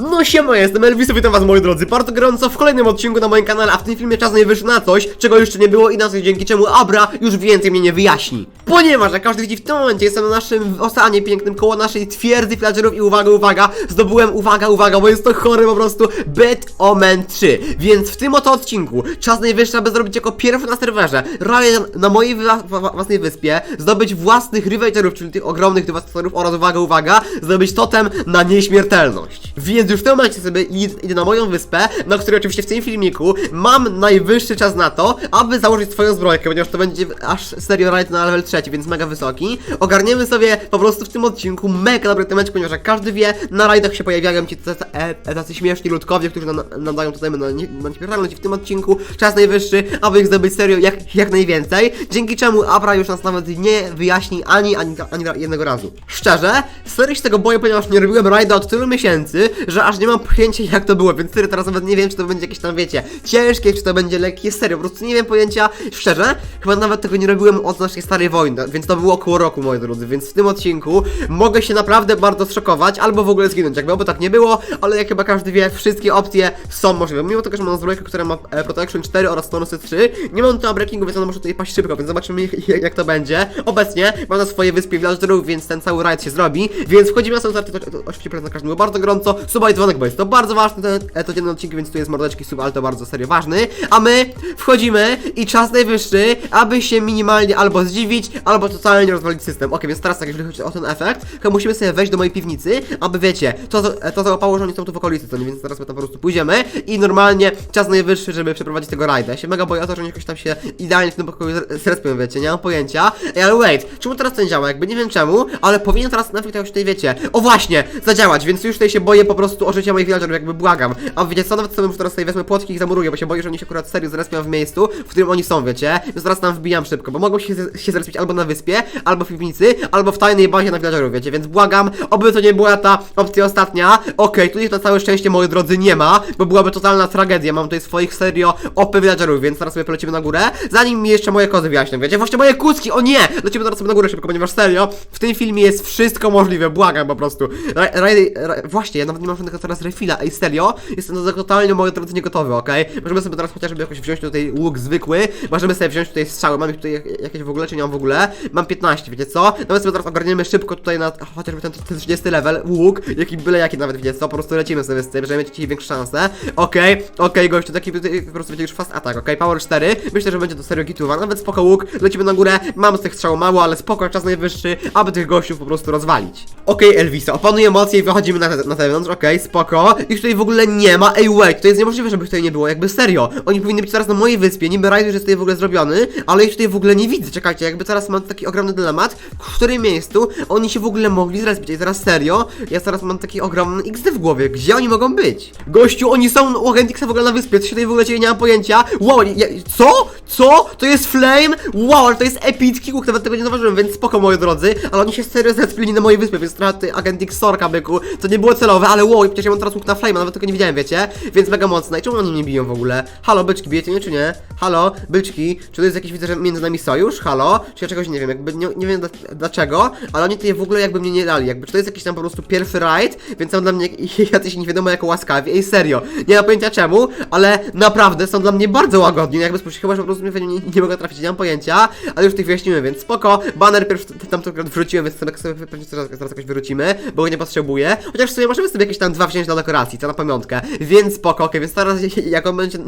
No siema, jestem Elvis, witam was moi drodzy bardzo gorąco w kolejnym odcinku na moim kanale, a w tym filmie czas najwyższy na coś, czego jeszcze nie było i na coś dzięki czemu Abra już więcej mnie nie wyjaśni. Ponieważ, jak każdy widzi w tym momencie, jestem na naszym oceanie pięknym, koło naszej twierdzy villagerów i uwaga, uwaga, zdobyłem, uwaga, uwaga, bo jest to chory po prostu, Bet Omen 3. Więc w tym oto odcinku czas najwyższy, aby zrobić jako pierwszy na serwerze rajd na mojej własnej wyspie, zdobyć własnych rywagerów, czyli tych ogromnych dewastatorów oraz uwaga, uwaga, zdobyć totem na nieśmiertelność. Więc już w tym momencie sobie id- idę na moją wyspę, na której oczywiście w tym filmiku mam najwyższy czas na to, aby założyć swoją zbrojkę, ponieważ to będzie aż serio raid na level 3, więc mega wysoki. Ogarniemy sobie po prostu w tym odcinku mega dobry temeczek, ponieważ jak każdy wie, na rajdach się pojawiają ci tacy, e, śmieszni ludkowie, którzy na- nadają tutaj na, na nieśmiertelność i w tym odcinku. Czas najwyższy, aby ich zdobyć serio jak, jak najwięcej, dzięki czemu Abra już nas nawet nie wyjaśni ani, ani, ani jednego razu. Szczerze, serio się tego boję, ponieważ nie robiłem rajda od tylu miesięcy, że aż nie mam pojęcia jak to było, więc serio teraz nawet nie wiem, czy to będzie jakieś tam, wiecie, ciężkie, czy to będzie lekkie, serio, po prostu nie wiem pojęcia, szczerze, chyba nawet tego nie robiłem od naszej starej wojny, więc to było około roku, moi drodzy, więc w tym odcinku mogę się naprawdę bardzo zszokować, albo w ogóle zginąć, jakby oby tak nie było, ale jak chyba każdy wie, wszystkie opcje są możliwe, mimo tego, że mam zbrojkę, która ma e, Protection 4 oraz Tonusy 3, nie mam tu breakingu, więc ona może tutaj paść szybko, więc zobaczymy jak, jak to będzie. Obecnie mam na swojej wyspie villagerów, więc ten cały rajd się zrobi, więc wchodzimy na sam to, to, oczywiście polecam każdemu bardzo gorąco, suba i dzwonek, bo jest to bardzo ważny ten e, codzienny odcinek, więc tu jest mordeczki sub, ale to bardzo serio ważny, a my wchodzimy i czas najwyższy, aby się minimalnie albo zdziwić, albo totalnie rozwalić system. Ok, więc teraz tak, jeżeli chodzi o ten efekt, to musimy sobie wejść do mojej piwnicy, aby wiecie, to, to załapało, że oni są tu w okolicy, to nie, więc teraz my tam po prostu pójdziemy i normalnie czas najwyższy, żeby przeprowadzić tego rajda. Ja się mega boję o to, że oni jakoś tam się idealnie w tym pokoju zrespią, wiecie, nie mam pojęcia. Ej, ale wait, czemu teraz to nie działa? Jakby nie wiem czemu, ale powinien teraz ten efekt jakoś tutaj, wiecie, o właśnie, zadziałać, więc już tutaj się boję po prostu o życie moich villagerów, jakby błagam. A wiecie co, nawet sobie już teraz sobie wezmę płotki i zamuruję, bo się boję, że oni się akurat serio zrespią w miejscu, w którym oni są, wiecie, więc teraz tam wbijam szybko, bo mogą się, się zrespić albo na wyspie, albo w piwnicy, albo w tajnej bazie na villagerów, wiecie, więc błagam, oby to nie była ta opcja ostatnia. Okej, tutaj na całe szczęście, moi drodzy, nie ma, bo byłaby totalna tragedia, mam tutaj swoich serio OP villagerów, więc teraz sobie polecimy na górę, zanim mi jeszcze moje kozy wyjaśnią, wiecie, właśnie moje kucki, o nie! Lecimy teraz sobie na górę szybko, ponieważ serio, w tym filmie jest wszystko możliwe, błagam po prostu. Ra, ra, ra, właśnie, ja nawet nie mam żadnego teraz refila, ej serio, jestem do tego totalnie, moi drodzy, nie gotowy, okej? Możemy sobie teraz chociażby jakoś wziąć tutaj łuk zwykły, możemy sobie wziąć tutaj strzały, mam ich tutaj jak- jakieś w ogóle, czy nie mam w ogóle? Mam 15, wiecie co? Nawet sobie teraz ogarniemy szybko tutaj na chociażby ten, ten 30 level, łuk, jaki byle jaki nawet, wiecie co? Po prostu lecimy sobie z tym, żeby mieć dzisiaj większe szanse. Okej, okej, gościu, taki po prostu wiecie już fast attack, okej, power 4, myślę, że będzie to serio gituwa, nawet spoko łuk, lecimy na górę, mam z tych strzał mało, ale spoko, czas najwyższy, aby tych gościów po prostu rozwalić. Okej, Elvisa, opanuję emocje i wychodzimy na, na zewnątrz, okej, spoko, ich tutaj w ogóle nie ma, ej, wait, to jest niemożliwe, żeby tutaj nie było, jakby serio, oni powinni być teraz na mojej wyspie, niby rajd już jest tutaj w ogóle zrobiony, ale ich tutaj w ogóle nie widzę, czekajcie, jakby teraz mam taki ogromny dylemat, w którym miejscu oni się w ogóle mogli zrespić, i teraz serio, ja teraz mam taki ogromny XD w głowie, gdzie oni mogą być? Gościu, oni są u Agentixa w ogóle na wyspie, co się tutaj w ogóle dzieje, nie mam pojęcia, wow, ja, co? Co? To jest Flame? Wow, to jest epicki łuk, nawet tego nie zauważyłem, więc spoko, moi drodzy, ale oni się serio zrespili na mojej wyspie, więc trochę ty Agentix Sorka, byku, to nie było celowe, ale wow, przecież ja mam teraz łuk na Flame, nawet tego nie widziałem, wiecie, więc mega mocne, i czemu oni mnie biją w ogóle? Halo, byczki, bijecie mnie czy nie? Halo, byczki, czy to jest jakiś, widzę, że między nami sojusz? Halo? Czy ja czegoś nie wiem, jakby nie, nie wiem dla- dlaczego, ale oni tutaj w ogóle jakby mnie nie dali, jakby czy to jest jakiś tam po prostu pierwszy raid, więc są dla mnie jacyś nie wiadomo jako łaskawi, ej serio, nie mam pojęcia czemu, ale naprawdę są dla mnie bardzo łagodni, no jakby spójrzcie, chyba, że po prostu mnie nie, nie mogę trafić, nie mam pojęcia, ale już tych wyjaśnimy, więc spoko, banner pierwszy tam akurat wrzuciłem, więc sobie sobie pewnie zaraz, zaraz jakoś wyrzucimy, bo go nie potrzebuję, chociaż w sumie możemy sobie jakieś tam dwa wziąć dla dekoracji, co na pamiątkę, więc spoko, okej, więc teraz jak on będzie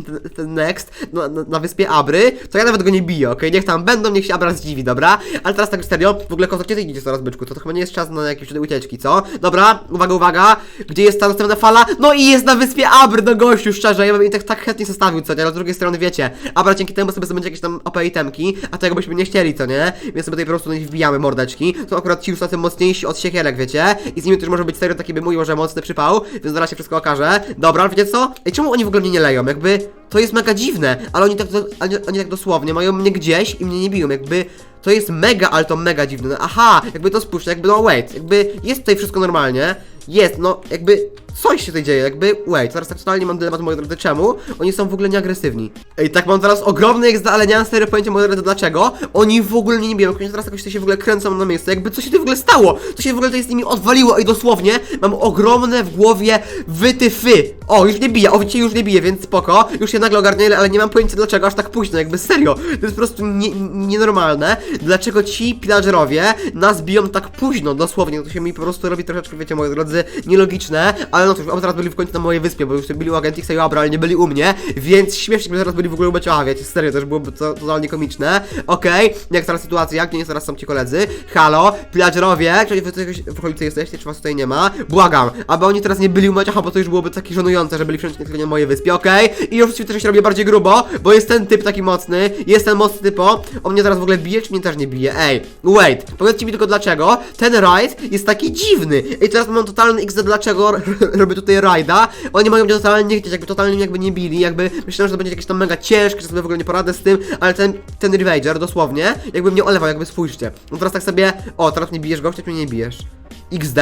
next na, na, na wyspie Abry, to ja nawet go nie biję, okej, niech tam będą, niech się Abra zdziwi, dobra, ale teraz tak serio, w ogóle ty idziesz teraz, byczku, to, to chyba nie jest czas na jakieś tutaj ucieczki, co? Dobra, uwaga, uwaga, gdzie jest ta następna fala? No i jest na wyspie Abry, no gościu, szczerze, ja bym jej tak, tak chętnie zostawił, co nie, ale z drugiej strony wiecie, Abra dzięki temu sobie będzie jakieś tam OP itemki, a tego byśmy nie chcieli, co nie, więc sobie tutaj po prostu nich wbijamy mordeczki, to akurat ci już tacy mocniejsi od siekierek, wiecie, i z nimi też może być serio taki by mówił, że mocny przypał, więc zaraz się wszystko okaże, dobra, wiecie co? Ej, czemu oni w ogóle mnie nie leją, jakby, to jest mega dziwne, ale oni tak, oni, oni tak dosłownie mają mnie gdzieś i mnie nie biją, jakby, to jest mega, ale to mega dziwne. Aha, jakby to spójrzcie, jakby no wait, jakby jest tutaj wszystko normalnie. jest, no jakby coś się tutaj dzieje, jakby, wait, teraz tak totalnie mam dylemat, moi drodzy, czemu? Oni są w ogóle nieagresywni. Ej, tak mam teraz ogromny XD, ale nie mam serio pojęcia, moi drodzy, dlaczego? Oni w ogóle nie biją, teraz jakoś tutaj się w ogóle kręcą na miejsce, jakby co się tu w ogóle stało? Co się w ogóle tutaj z nimi odwaliło? Ej, dosłownie, mam ogromne w głowie wytyfy. O, już nie bije, o, widzicie, już nie bije, więc spoko, już się nagle ogarnię, ale nie mam pojęcia dlaczego aż tak późno, jakby serio, to jest po prostu nie, nienormalne, dlaczego ci pillagerowie nas biją tak późno, dosłownie, to się mi po prostu robi troszeczkę, wiecie, moi drodzy, nielogiczne, ale no cóż, oni teraz byli w końcu na mojej wyspie, bo już byli u Agentixa i Abra, ale nie byli u mnie, więc śmiesznie, gdyby teraz byli w ogóle u Becioła, wiecie, serio, też byłoby to totalnie komiczne, okej, jak teraz sytuacja, gdzie nie teraz są ci koledzy, halo, pillagerowie, czy wy tutaj w okolicy jesteście, czy was tutaj nie ma, błagam, aby oni teraz nie byli u Beciocha, bo to już byłoby takie żenujące, że byli wszędzie na mojej wyspie, okej, i już też się robię bardziej grubo, bo jest ten typ taki mocny, jest ten mocny typo, on mnie teraz w ogóle bije, czy mnie też nie bije, ej, wait, powiedzcie mi tylko dlaczego, ten raid jest taki dziwny, ej, teraz mam totalny XD, dlaczego robię tutaj rajda, oni mają mnie totalnie nie chcieć, jakby totalnie mnie jakby nie bili, jakby myślałem, że to będzie jakieś tam mega ciężkie, że sobie w ogóle nie poradzę z tym, ale ten, ten Ravager, dosłownie, jakby mnie olewał, jakby spójrzcie, no teraz tak sobie, o, teraz mnie bijesz gościa, czy mnie nie bijesz, XD?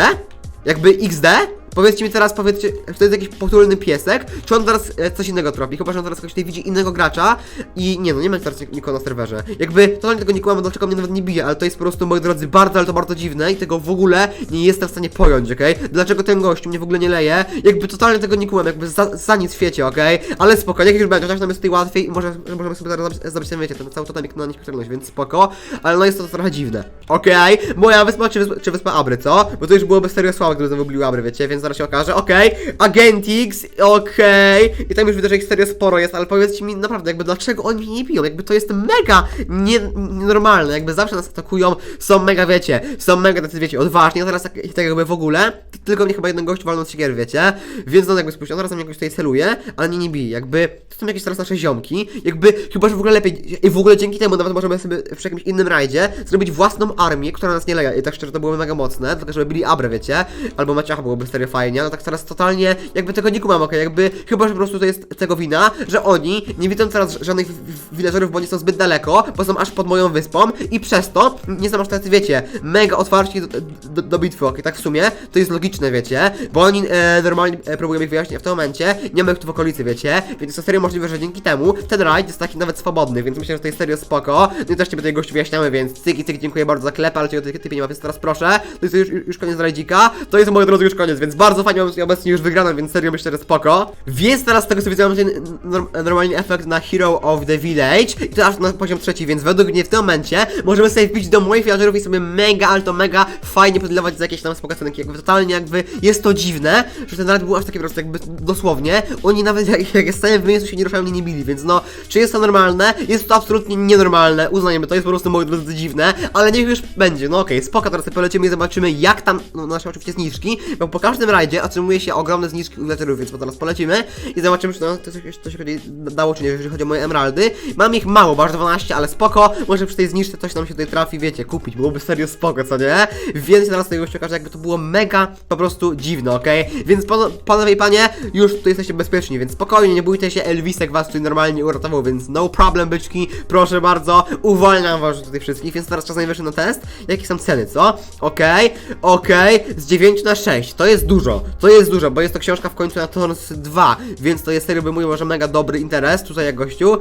Jakby XD? Powiedzcie mi teraz, powiedzcie, czy to jest jakiś potulny piesek, czy on teraz e, coś innego tropi? Chyba, że on teraz ktoś tutaj widzi innego gracza i nie no, nie ma teraz nik- nikogo na serwerze. Jakby, totalnie tego kłamę, dlaczego mnie nawet nie bije, ale to jest po prostu, moi drodzy, bardzo, ale to bardzo dziwne i tego w ogóle nie jestem w stanie pojąć, okej? Dlaczego ten gościu mnie w ogóle nie leje? Jakby totalnie tego nie kłamę, jakby za, za nic w świecie, okej? Ale spoko, niech już będzie, chociaż nam jest tutaj łatwiej i może, możemy sobie zaraz zabrać- zabrać ten, wiecie, ten cały totemik na nieśmiertelność, więc spoko, ale no jest to trochę dziwne. Okej, moja wyspa czy, wyspa czy wyspa Abry, co? Bo to już byłoby serio słabo, gdyby znowu Abry, wiecie, więc zaraz się okaże, okej, Agentix, okej, i tam już widzę, że ich serio sporo jest, ale powiedzcie mi naprawdę, jakby dlaczego oni mnie nie biją, jakby to jest mega nie, nienormalne, jakby zawsze nas atakują, są mega, wiecie, są mega tacy, wiecie, odważni, a teraz tak, tak jakby w ogóle, tylko mnie chyba jeden gość walnął z siekiery, wiecie, więc no jakby spójrzcie, on teraz na mnie jakoś tutaj celuje, ale mnie nie bije, jakby, to są jakieś teraz nasze ziomki, jakby, chyba, że w ogóle lepiej, i w ogóle dzięki temu nawet możemy sobie przy jakimś innym rajdzie zrobić własną armię, która nas nie leje, i tak szczerze to byłoby mega mocne, tylko żeby byli Abre, wiecie, albo Maciacha byłoby serio fajnie, ale tak teraz totalnie, jakby tego nie kumam, okej, jakby, chyba, że po prostu to jest tego wina, że oni nie widzą teraz żadnych villagerów, bo oni są zbyt daleko, bo są aż pod moją wyspą i przez to nie są aż tacy, wiecie, mega otwarci do, do, do bitwy, okej, tak w sumie, to jest logiczne, wiecie, bo oni e, normalnie e, próbują ich wyjaśnić, a w tym momencie nie ma ich tu w okolicy, wiecie, więc to serio możliwe, że dzięki temu ten rajd jest taki nawet swobodny, więc myślę, że to jest serio spoko, no i też ciebie tutaj gości wyjaśniamy, więc cyki, cyki, dziękuję bardzo za klep, ale tej typie nie ma, więc teraz proszę, to jest już, już koniec rajdzika, to jest moi drodzy już koniec, więc bardzo fajnie obecnie już wygraną, więc serio myślę, że spoko, więc teraz z tego co widzę mam ten norm, normalnie efekt na Hero of the Village i to aż na poziom trzeci, więc według mnie w tym momencie możemy sobie wbić do moich villagerów i sobie mega, ale to mega fajnie podlewać za jakieś tam spokojne jakby totalnie jakby jest to dziwne, że ten rajd był aż taki po prostu jakby dosłownie, oni nawet jak, jak stałem w miejscu się nie ruszają, mnie nie bili, więc no, czy jest to normalne? Jest to absolutnie nienormalne, uznajemy, to jest po prostu moi drodzy dziwne, ale niech już będzie, no okej, spoko, teraz polecimy i zobaczymy jak tam, no nasze oczywiście zniżki, bo po każdym rajdzie otrzymuje się ogromne zniżki u villagerów, więc teraz polecimy i zobaczymy, czy no, to coś, to się dało, czy nie, jeżeli chodzi o moje emeraldy. Mam ich mało, bo aż 12, ale spoko, może przy tej zniżce coś nam się tutaj trafi, wiecie, kupić, byłoby serio spoko, co nie? Więc teraz tego się okaże, jakby to było mega po prostu dziwne, okej? Więc pano, panowie i panie, już tutaj jesteście bezpieczni, więc spokojnie, nie bójcie się, Elwisek was tutaj normalnie uratował, więc no problem, byczki, proszę bardzo, uwalniam was tutaj wszystkich, więc teraz czas najwyższy na test. Jakie są ceny, co? Okej, okej, z 9 na 6, to jest dużo, to jest dużo, bo jest to książka w końcu na Tons 2, więc to jest serio, bym mówił, że mega dobry interes tutaj jak gościu.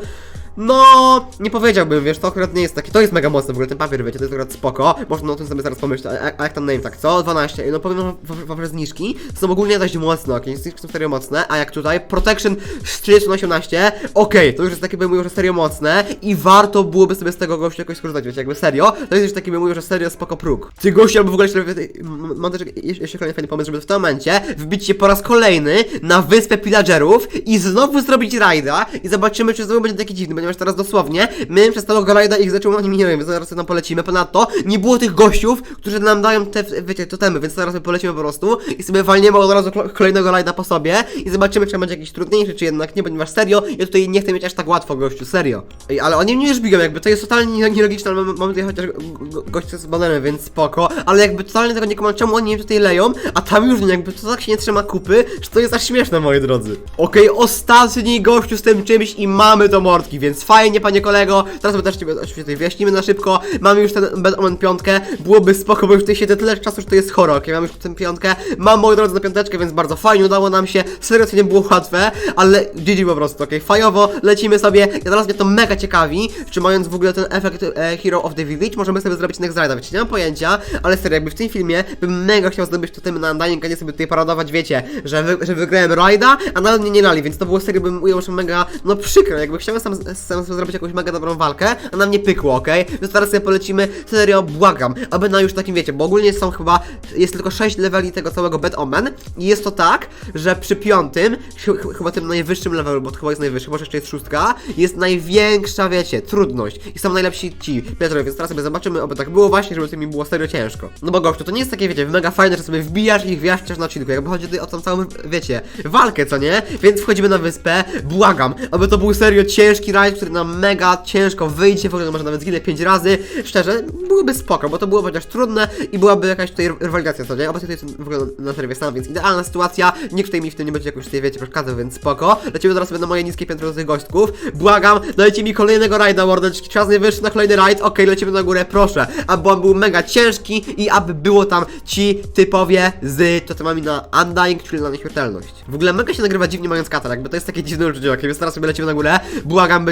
No, nie powiedziałbym, wiesz, to akurat nie jest takie, to jest mega mocne w ogóle, ten papier, wiecie, to jest akurat spoko, można o tym sobie zaraz pomyśleć, a, jak tam name tak, co? 12, no powiem wam, że zniżki są ogólnie dość mocne, okej, zniżki są serio mocne, a jak tutaj, protection z 30 na 18, okej, to już jest takie, bym mówił, że serio mocne i warto byłoby sobie z tego gościa jakoś skorzystać, wiecie, jakby serio, to jest już taki, bym mówił, że serio spoko próg. Ty gości, albo w ogóle jeszcze, mam też jeszcze kolejny fajny pomysł, żeby w tym momencie wbić się po raz kolejny na wyspę pillagerów i znowu zrobić rajda i zobaczymy, czy znowu będzie taki dziwny, ponieważ teraz dosłownie my przez tego rajda ich zaczęło nie wiem, zaraz nam polecimy. Ponadto nie było tych gościów, którzy nam dają te, wiecie, totemy, więc zaraz sobie polecimy po prostu i sobie walniemy od razu kolejnego rajda po sobie i zobaczymy, czy będzie jakiś trudniejszy, czy jednak nie, ponieważ serio, ja tutaj nie chcę mieć aż tak łatwo, gościu, serio. Ej, ale oni mnie już biją, jakby to jest totalnie nie- nielogiczne, ale mamy, tutaj chociaż go- go- gościa z banerem, więc spoko, ale jakby totalnie tego nie kumam, czemu oni mnie tutaj leją, a tam już nie, jakby to tak się nie trzyma kupy, że to jest aż śmieszne, moi drodzy. Okej, ostatni gościu z tym czymś i mamy to mordki, więc więc fajnie, panie kolego. Teraz my też ci oczywiście tutaj wyjaśnimy na szybko. Mamy już ten Bad Omen piątkę, byłoby spoko, bo już tutaj siedzę tyle czasu, że to jest horror, okej, mamy już tę piątkę. Mam, moi drodzy, na piąteczkę, więc bardzo fajnie udało nam się. Serio, to nie było łatwe, ale GG po prostu, okej, fajowo, lecimy sobie. I teraz mnie to mega ciekawi, czy mając w ogóle ten efekt e, Hero of the Village, możemy sobie zrobić next ride'a, wiecie, nie mam pojęcia, ale serio, jakby w tym filmie bym mega chciał zdobyć tym na Undying, a nie sobie tutaj paradować, wiecie, że, wy, że wygrałem ride'a, a nawet mnie nie lali, więc to było serio, bym ujął, że mega, no przykro, jakby chciałem sam, sam sobie zrobić jakąś mega dobrą walkę, a nam nie pykło, okej? Więc teraz sobie polecimy, serio, błagam, aby na już takim, wiecie, bo ogólnie są chyba, jest tylko 6 leveli tego całego Bad Omen i jest to tak, że przy piątym, ch ch chyba tym najwyższym levelu, bo to chyba jest najwyższy, że jeszcze jest szóstka, jest największa, wiecie, trudność i są najlepsi ci Piotrowie, więc teraz sobie zobaczymy, oby tak było właśnie, żeby tym mi było serio ciężko. No bo gościu, to nie jest takie, wiecie, mega fajne, że sobie wbijasz i ich wyjaśniasz na odcinku, jakby chodzi o tą całą, wiecie, walkę, co nie? Więc wchodzimy na wyspę, błagam, aby to był serio ciężki rajd, który nam mega ciężko wyjdzie, w ogóle może nawet zginę 5 razy, szczerze, byłoby spoko, bo to było chociaż trudne i byłaby jakaś tutaj rywalizacja, co nie? Obecnie jest w ogóle na serwie sam, więc idealna sytuacja, nikt tutaj mi w tym nie będzie jakoś tutaj, wiecie, przeszkadzał, więc spoko. Lecimy teraz na moje niskie piętro tych gośćków, błagam, dajcie mi kolejnego rajda, mordeczki, czas najwyższy na kolejny rajd, okej, lecimy na górę, proszę, aby on był mega ciężki i aby było tam ci typowie z totemami na Undying, czyli na nieśmiertelność. W ogóle mega się nagrywa dziwnie mając katar, jakby to jest takie dziwne uczucie, okej, więc teraz sobie lecimy na górę, błagam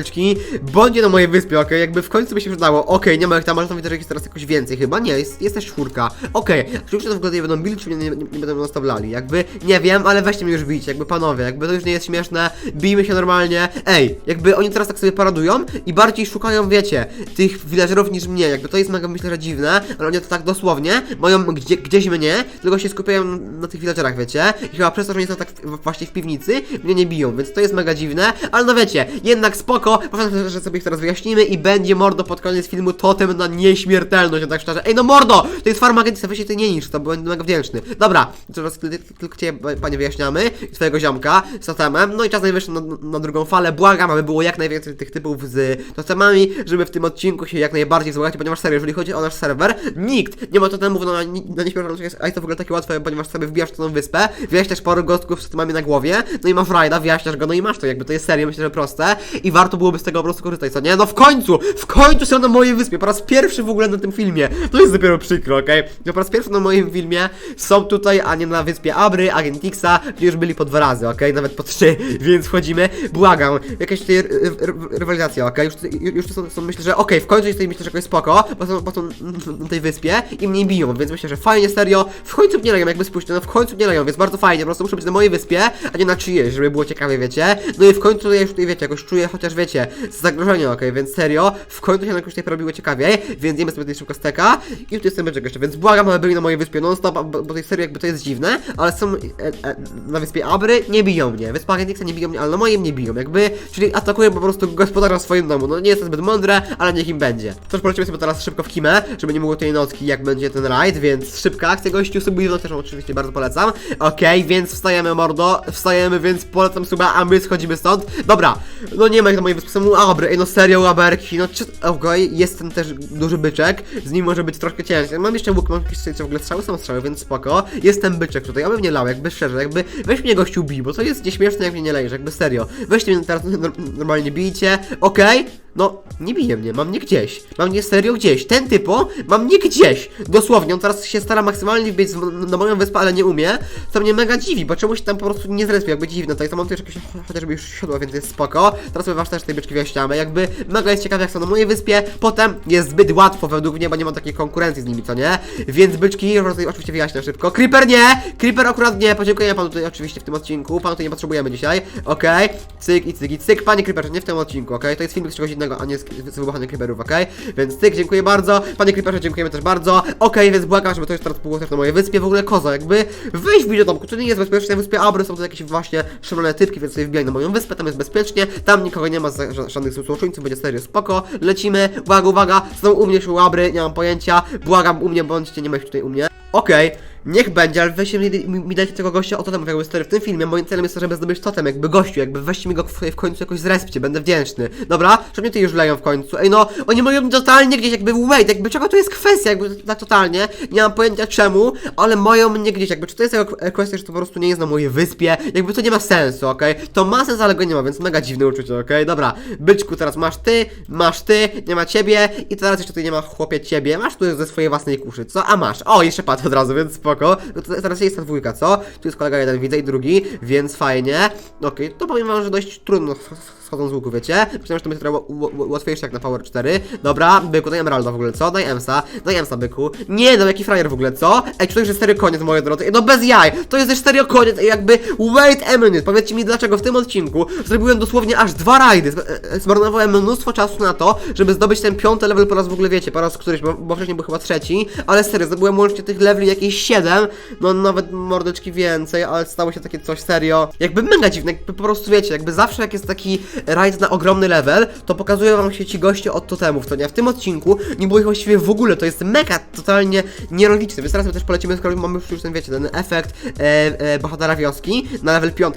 bądźcie na mojej wyspie, okej, jakby w końcu by się przydało, okej, nie ma jak tam, ale tam widzę, że jest teraz jakoś więcej, chyba? Nie, jest, jest też czwórka, okej, czy już to w ogóle nie będą bili, czy mnie nie, nie, nie będą nastawiali, jakby, nie wiem, ale weźcie mnie już bić, jakby panowie, jakby to już nie jest śmieszne, bijmy się normalnie, ej, jakby oni teraz tak sobie paradują i bardziej szukają, wiecie, tych villagerów niż mnie, jakby to jest mega, myślę, że dziwne, ale oni to tak dosłownie, mają gdzie, gdzieś mnie, tylko się skupiają na tych villagerach, wiecie, i chyba przez to, że oni są tak właśnie w piwnicy, mnie nie biją, więc to jest mega dziwne, ale no wiecie, jednak spoko, proszę, że sobie ich teraz wyjaśnimy i będzie mordo pod koniec filmu totem na nieśmiertelność, no tak szczerze, ej no mordo, to jest farmagentista, weź się ty nie niż, to będę mega wdzięczny, dobra, teraz ty- ty- tylko cię, panie, wyjaśniamy, i twojego ziomka z totemem, no i czas najwyższy na, na drugą falę, błagam, aby było jak najwięcej tych typów z totemami, żeby w tym odcinku się jak najbardziej wzbogacać, ponieważ serio, jeżeli chodzi o nasz serwer, nikt nie ma totemów na, na nieśmiertelność, a jest to w ogóle takie łatwe, ponieważ sobie wbijasz tą wyspę, wyjaśniasz paru gostków z totemami na głowie, no i masz rajda, wyjaśniasz go, no i masz to, jakby to jest serio, myślę, że proste i warto byłoby z tego po prostu korzystać, co nie? No w końcu, w końcu są na mojej wyspie, po raz pierwszy w ogóle na tym filmie, to jest dopiero przykro, okej? No po raz pierwszy na moim filmie są tutaj, a nie na wyspie Abry, Agentixa, gdzie już byli po dwa razy, okej? Nawet po trzy, więc wchodzimy, błagam, jakaś tutaj ry- ry- rywalizacja, okej? Już, tutaj- już tu są, są myślę, że okej, w końcu jest tutaj myślę, że jakoś spoko, bo są, bo są na tej wyspie i mnie biją, więc myślę, że fajnie, serio, w końcu mnie leją, jakby spójrzcie, no w końcu mnie leją, więc bardzo fajnie, po prostu muszę być na mojej wyspie, a nie na czyjejś, żeby było ciekawie, wiecie? No i w końcu ja już tutaj, wiecie, jakoś czuję, chociaż wiecie, zagrożenie, okej, więc serio, w końcu się jakoś tutaj porobiło ciekawiej, więc jemy sobie tutaj szybko steka i tu jestem beczek jeszcze, więc błagam, aby byli na mojej wyspie non stop, bo, bo tej serio jakby to jest dziwne, ale są e, e, na wyspie Abry, nie biją mnie, wyspa Agentixa nie biją mnie, ale na moim nie biją, jakby, czyli atakują po prostu gospodarza w swoim domu, no nie jest to zbyt mądre, ale niech im będzie. Toż polecimy sobie teraz szybko w Kimę, żeby nie było tej nocki, jak będzie ten rajd, więc szybka akcja gościu, subujmy też oczywiście bardzo polecam. Okej, więc wstajemy mordo, wstajemy, więc polecam suba, a my schodzimy stąd. Dobra, no nie ma jak na mojej wyspie są abry, ej no serio łaberki, no czy... Okej, jest ten też duży byczek, z nim może być troszkę ciężej. Mam jeszcze łuk, mam jakieś w ogóle strzały, są strzały, więc spoko. Jest ten byczek tutaj, oby mnie lał, jakby szczerze, jakby weź mnie gościu bij, bo to jest nieśmieszne jak mnie nie lejesz, jakby serio. Weźcie mnie teraz nor- normalnie bijcie, okej? No, nie bije mnie, mam nie gdzieś. Mam nie serio gdzieś. Ten typo mam nie gdzieś. Dosłownie, on teraz się stara maksymalnie w- na moją wyspę, ale nie umie. Co mnie mega dziwi, bo czemuś tam po prostu nie zrespił, jakby dziwne. To mam jeszcze jakieś cho- chociażby już siodło, więc jest spoko. Teraz sobie wasz też tej byczki wyjaśniamy. Jakby mega jest ciekawe jak są na mojej wyspie. Potem jest zbyt łatwo według mnie, bo nie mam takiej konkurencji z nimi, co nie? Więc byczki, oczywiście wyjaśnię szybko. Creeper nie! Creeper akurat nie, podziękuję panu tutaj oczywiście w tym odcinku. Panu tutaj nie potrzebujemy dzisiaj. Okej, cyk i cyk i cyk. Panie Creeperze, nie w tym odcinku, okej? To jest film z czegoś innego, a nie z, z wybuchanych Creeperów, okej? Więc cyk, dziękuję bardzo. Panie Creeperze, dziękujemy też bardzo. Okej, więc błagam, żeby to już teraz było też na mojej wyspie. W ogóle koza, jakby weź mi do domku, to nie jest bezpiecznie. Na wyspie Abry są to jakieś właśnie szalone typki, więc sobie wbijaj na moją wyspę, tam jest bezpiecznie. Tam nikogo nie ma, za- ża- żadnych złoczyńców, będzie serio spoko. Lecimy, uwaga, uwaga, są u mnie się Abry, nie mam pojęcia. Błagam, u mnie bądźcie, nie ma ich tutaj u mnie. Okej, Niech będzie, ale weźcie mi, mi, dajcie tego gościa o totem, jakby stary w tym filmie. Moim celem jest to, żeby zdobyć totem, jakby gościu, jakby weźcie mi go w, w końcu jakoś zrespcie, będę wdzięczny. Dobra? Że mnie tu już leją w końcu. Ej no, oni mają totalnie gdzieś, jakby wait, jakby czego to jest kwestia, jakby tak totalnie. Nie mam pojęcia czemu, ale mają mnie gdzieś, jakby czy to jest kwestia, że to po prostu nie jest na mojej wyspie, jakby to nie ma sensu, okej? To ma sens, ale go nie ma, więc mega dziwne uczucie, okej? Dobra, byczku, teraz masz ty, masz ty, nie ma ciebie i teraz jeszcze tutaj nie ma chłopie ciebie, masz tu ze swojej własnej kuszy, co? A masz, o, jeszcze padł od razu, więc spoko. No to teraz jest ta dwójka, co? Tu jest kolega jeden, widzę i drugi, więc fajnie. Okej, to powiem wam, że dość trudno schodzą z łuku, wiecie? Myślałem, że to będzie trochę łatwiejsze jak na Power 4. Dobra, byku, daj Emeralda w ogóle, co? Daj Emsa, daj Emsa, byku. Nie, no jaki frajer w ogóle, co? Ej, czy to już jest serio koniec, moje drodzy? No bez jaj! To jest serio koniec, jakby wait a minute, powiedzcie mi dlaczego w tym odcinku zrobiłem dosłownie aż dwa rajdy. E, e, Zmarnowałem mnóstwo czasu na to, żeby zdobyć ten piąty level po raz w ogóle, wiecie, po raz któryś, bo, bo wcześniej był chyba trzeci, ale serio, zdobyłem łącznie tych leveli jakieś 7, no nawet mordeczki więcej, ale stało się takie coś serio. Jakby mega dziwne, jakby po prostu wiecie, jakby zawsze jak jest taki rajd na ogromny level, to pokazują wam się ci goście od totemów, to nie? W tym odcinku nie było ich właściwie w ogóle, to jest mega totalnie nielogiczne, więc teraz my też polecimy, skoro mamy już ten, wiecie, ten efekt e, e, bohatera wioski na level 5,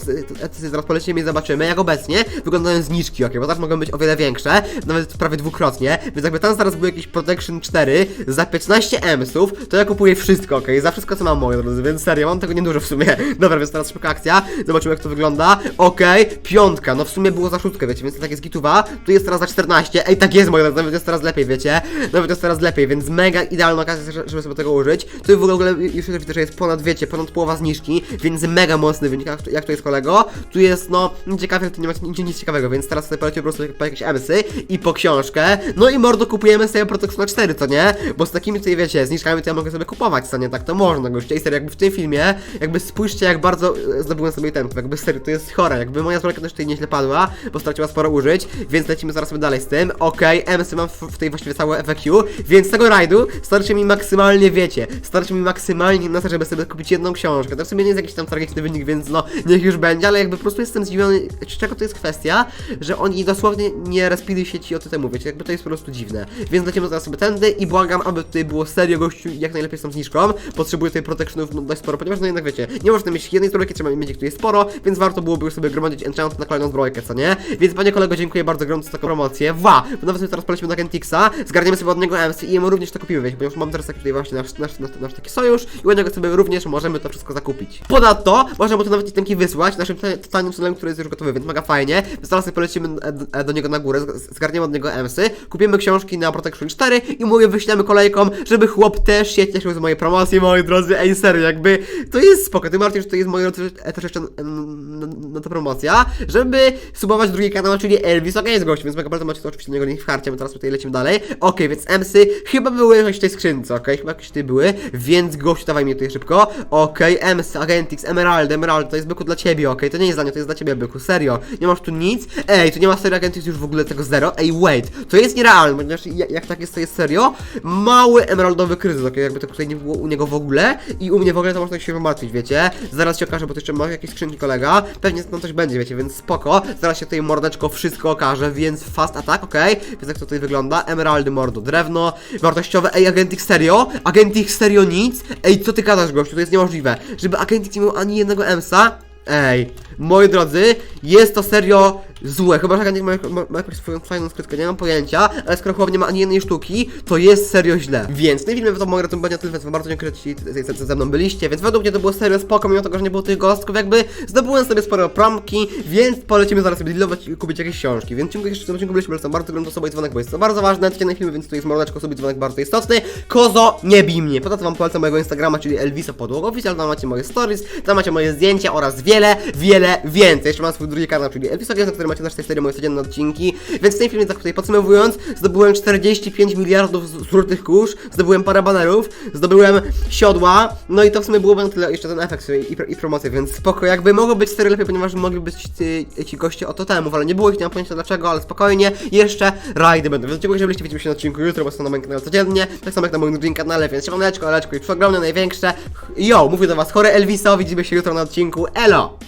zaraz polecimy i zobaczymy, jak obecnie wyglądają zniżki, ok, bo teraz mogą być o wiele większe, nawet prawie dwukrotnie, więc jakby tam zaraz był jakiś Protection 4 za 15 emsów, to ja kupuję wszystko, ok, za wszystko co mam, moi drodzy, więc serio, mam tego niedużo w sumie. Dobra, więc teraz szybka akcja, zobaczymy jak to wygląda, okej, piątka, no w sumie było za szóstkę, wiecie, więc tak jest gituwa, tu jest teraz za 14, ej, tak jest, moi drodzy, nawet jest teraz lepiej, wiecie, nawet jest teraz lepiej, więc mega idealna okazja, że- żeby sobie tego użyć, tu w ogóle już widzę, że jest ponad, wiecie, ponad połowa zniżki, więc mega mocny wynik, jak, to jest kolego, tu jest, no, ciekawe, tu nie ma nic, nic ciekawego, więc teraz sobie polecimy po prostu po jakieś emsy i po książkę, no i mordo kupujemy sobie Protection 4, co nie, bo z takimi tutaj, wiecie, zniżkami to ja mogę sobie kupować, co nie, tak to można, goście, i serio, jakby w tym filmie, jakby spójrzcie, jak bardzo e, zdobyłem sobie ten, jakby serio, to jest chore, jakby moja zbrojka też tutaj nieźle padła, bo straciła sporo użyć, więc lecimy zaraz sobie dalej z tym, okej, emsy mam w, w tej właściwie całe FAQ, więc z tego rajdu starczy mi maksymalnie, wiecie, starczy mi maksymalnie na to, żeby sobie kupić jedną książkę, to w sumie nie jest jakiś tam tragiczny wynik, więc no, niech już będzie, ale jakby po prostu jestem zdziwiony, czego to jest kwestia, że oni dosłownie nie respili sieci o temu, wiecie, jakby to jest po prostu dziwne, więc lecimy zaraz sobie tędy i błagam, aby tutaj było serio gościu jak najlepiej z tą zniżką, potrzebuję tutaj protectionów dość sporo, ponieważ no jednak wiecie, nie można mieć jednej zbrojki, trzeba mieć ich tutaj sporo, więc warto byłoby już sobie gromadzić enchant na kolejną zbrojkę, co nie? Więc panie kolego, dziękuję bardzo gorąco za taką promocję, wa, bo nawet sobie teraz polecimy na Gentixa, zgarniemy sobie od niego MC i jemu również to kupimy, wiecie, ponieważ mam teraz taki tutaj właśnie nasz, nasz, nasz, nasz taki sojusz i u niego sobie również możemy to wszystko zakupić. Ponadto, możemy mu to nawet itemki wysłać naszym ta- totalnym celem, który jest już gotowy, więc mega fajnie, teraz sobie polecimy e, e, do niego na górę, zgarniemy od niego MC, kupimy książki na Protection 4 i je wyślemy kolejką, żeby chłop też się cieszył z mojej promocji, moi drodzy, ej serio, jakby to jest spoko, tym bardziej, że to jest moi drodzy e, no to promocja, żeby subować drugi kanał, czyli Elvis, okej, jest gościem, więc mega bardzo macie to oczywiście do niego link w karcie, my teraz tutaj lecimy dalej, okej, więc MC chyba były jakieś w tej skrzynce, okej, chyba jakieś tutaj były, więc gościu, dawaj mi tutaj szybko, okej, MC, Agentix, Emerald, Emerald, to jest byku dla ciebie, okej, to nie jest dla mnie, to jest dla ciebie byku, serio, nie masz tu nic, ej, tu nie ma serio Agentix już w ogóle tego zero, ej, wait, to jest nierealne, ponieważ ja- jak tak jest, to jest serio, mały emeraldowy kryzys, okej, jakby to tutaj nie było u niego w ogóle i u mnie w ogóle to można się wymartwić, wiecie, zaraz się okaże, bo to jeszcze ma jakieś skrzynki kolega, pewnie tam coś będzie, wiecie, więc spoko, zaraz się tutaj mordeczko wszystko okaże, więc fast attack, okej, więc jak to tutaj wygląda, emeraldy, mordo, drewno, wartościowe, ej, Agentix serio, Agentix serio nic, ej, co ty gadasz, gościu, to jest niemożliwe, żeby Agentix nie miał ani jednego emsa, Ej, moi drodzy, jest to serio złe. Chyba, że Agent ma, ma, ma jakąś swoją fajną skrytkę, nie mam pojęcia, ale skoro chłop nie ma ani jednej sztuki, to jest serio źle. Więc w tym filmie to mogę to będzie tyle, więc bardzo dziękuję, ci ze- ze- mną byliście, więc według mnie to było serio spoko, mimo tego, że nie było tych gostków, jakby zdobyłem sobie sporo promki, więc polecimy zaraz sobie dealować i kupić jakieś książki. Więc dziękuję jeszcze, że odcinku byliście, polecam bardzo gorąco sobie dzwonek, bo jest to bardzo ważne, codzienny film, więc tu jest mordeczko, sobie dzwonek bardzo istotny. Kozo, nie bij mnie. Ponadto wam polecam mojego Instagrama, czyli Elvisa Podłoga Oficjal, tam macie moje stories, tam macie moje zdjęcia oraz wiele, wiele więcej. Jeszcze mam swój drugi kanał, czyli Elvisa na którym macie tej serii moje codzienne odcinki. Więc w tym filmie, tak tutaj podsumowując, zdobyłem 45 miliardów z- złotych kurz, zdobyłem parę banerów, zdobyłem siodła, no i to w sumie byłoby na tyle jeszcze ten efekt i, i, i więc spoko, jakby mogło być serio lepiej, ponieważ mogli być ci, ci goście o totemów, ale nie było ich, nie mam pojęcia dlaczego, ale spokojnie, jeszcze rajdy będą, więc dziękuję, że byliście, widzimy się na odcinku jutro, bo są na moim kanale codziennie, tak samo jak na moim drugim kanale, więc siemaneczko, aleczko i ogromne, największe, yo, mówię do was, chory Elviso, widzimy się jutro na odcinku, elo!